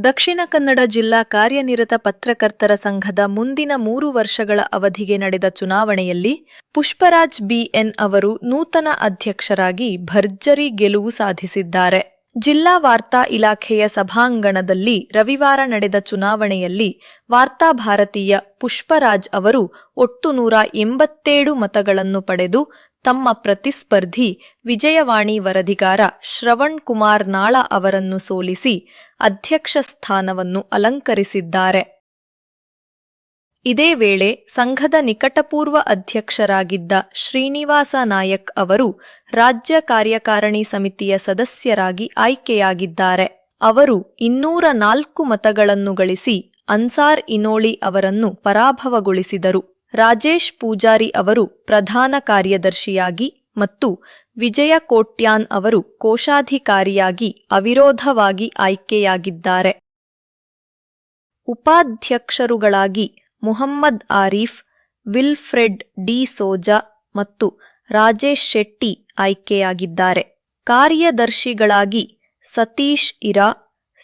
ದಕ್ಷಿಣ ಕನ್ನಡ ಜಿಲ್ಲಾ ಕಾರ್ಯನಿರತ ಪತ್ರಕರ್ತರ ಸಂಘದ ಮುಂದಿನ ಮೂರು ವರ್ಷಗಳ ಅವಧಿಗೆ ನಡೆದ ಚುನಾವಣೆಯಲ್ಲಿ ಪುಷ್ಪರಾಜ್ ಬಿಎನ್ ಅವರು ನೂತನ ಅಧ್ಯಕ್ಷರಾಗಿ ಭರ್ಜರಿ ಗೆಲುವು ಸಾಧಿಸಿದ್ದಾರೆ. ಜಿಲ್ಲಾ ವಾರ್ತಾ ಇಲಾಖೆಯ ಸಭಾಂಗಣದಲ್ಲಿ ರವಿವಾರ ನಡೆದ ಚುನಾವಣೆಯಲ್ಲಿ ವಾರ್ತಾ ಭಾರತೀಯ ಪುಷ್ಪರಾಜ್ ಅವರು ಒಟ್ಟು ನೂರ ಎಂಬತ್ತೇಳು ಮತಗಳನ್ನು ಪಡೆದು ತಮ್ಮ ಪ್ರತಿಸ್ಪರ್ಧಿ ವಿಜಯವಾಣಿ ವರದಿಗಾರ ಶ್ರವಣ್ ಕುಮಾರ್ ನಾಳ ಅವರನ್ನು ಸೋಲಿಸಿ ಅಧ್ಯಕ್ಷ ಸ್ಥಾನವನ್ನು ಅಲಂಕರಿಸಿದ್ದಾರೆ. ಇದೇ ವೇಳೆ ಸಂಘದ ನಿಕಟಪೂರ್ವ ಅಧ್ಯಕ್ಷರಾಗಿದ್ದ ಶ್ರೀನಿವಾಸ ನಾಯಕ್ ಅವರು ರಾಜ್ಯ ಕಾರ್ಯಕಾರಿಣಿ ಸಮಿತಿಯ ಸದಸ್ಯರಾಗಿ ಆಯ್ಕೆಯಾಗಿದ್ದಾರೆ. ಅವರು ಇನ್ನೂರ ನಾಲ್ಕು ಮತಗಳನ್ನು ಗಳಿಸಿ ಅನ್ಸಾರ್ ಇನೋಳಿ ಅವರನ್ನು ಪರಾಭವಗೊಳಿಸಿದರು. ರಾಜೇಶ್ ಪೂಜಾರಿ ಅವರು ಪ್ರಧಾನ ಕಾರ್ಯದರ್ಶಿಯಾಗಿ ಮತ್ತು ವಿಜಯ ಕೋಟ್ಯಾನ್ ಅವರು ಕೋಶಾಧಿಕಾರಿಯಾಗಿ ಅವಿರೋಧವಾಗಿ ಆಯ್ಕೆಯಾಗಿದ್ದಾರೆ. ಉಪಾಧ್ಯಕ್ಷರುಗಳಾಗಿ ಮುಹಮ್ಮದ್ ಆರೀಫ್, ವಿಲ್ಫ್ರೆಡ್ ಡಿ ಸೋಜಾ ಮತ್ತು ರಾಜೇಶ್ ಶೆಟ್ಟಿ ಆಯ್ಕೆಯಾಗಿದ್ದಾರೆ. ಕಾರ್ಯದರ್ಶಿಗಳಾಗಿ ಸತೀಶ್ ಇರಾ,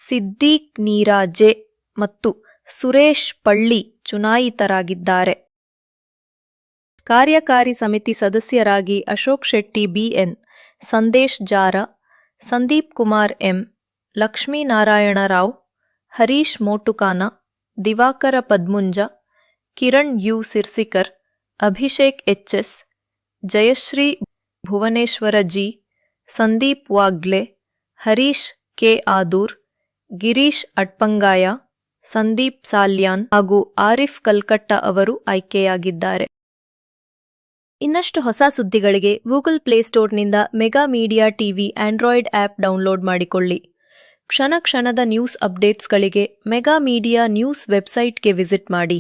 ಸಿದ್ದೀಕ್ ನೀರಾಜೆ ಮತ್ತು ಸುರೇಶ್ ಪಳ್ಳಿ ಚುನಾಯಿತರಾಗಿದ್ದಾರೆ. ಕಾರ್ಯಕಾರಿ ಸಮಿತಿ ಸದಸ್ಯರಾಗಿ Ashok Shetty BN, Sandesh Jara, Sandeep Kumar M Lakshminarayana Rao, Harish Motukana, Divakara Padmunja, Kiran U Sirsikar, Abhishek HS Jayashree Bhuvaneshwara G, Sandeep Wagle, Harish K Adur, Girish Atpangaya, Sandeep Salian ಹಾಗೂ ಆರಿಫ್ ಕಲ್ಕಟ್ಟ ಅವರು ಆಯ್ಕೆಯಾಗಿದ್ದಾರೆ. ಇನ್ನಷ್ಟು ಹೊಸ ಸುದ್ದಿಗಳಿಗೆ Google ಪ್ಲೇಸ್ಟೋರ್ನಿಂದ mega media TV android app download ಮಾಡಿಕೊಳ್ಳಿ. ಕ್ಷಣ ಕ್ಷಣದ news ಅಪ್ಡೇಟ್ಸ್ಗಳಿಗೆ ಮೆಗಾ ಮೀಡಿಯಾ ನ್ಯೂಸ್ ವೆಬ್ಸೈಟ್ಗೆ ವಿಸಿಟ್ ಮಾಡಿ.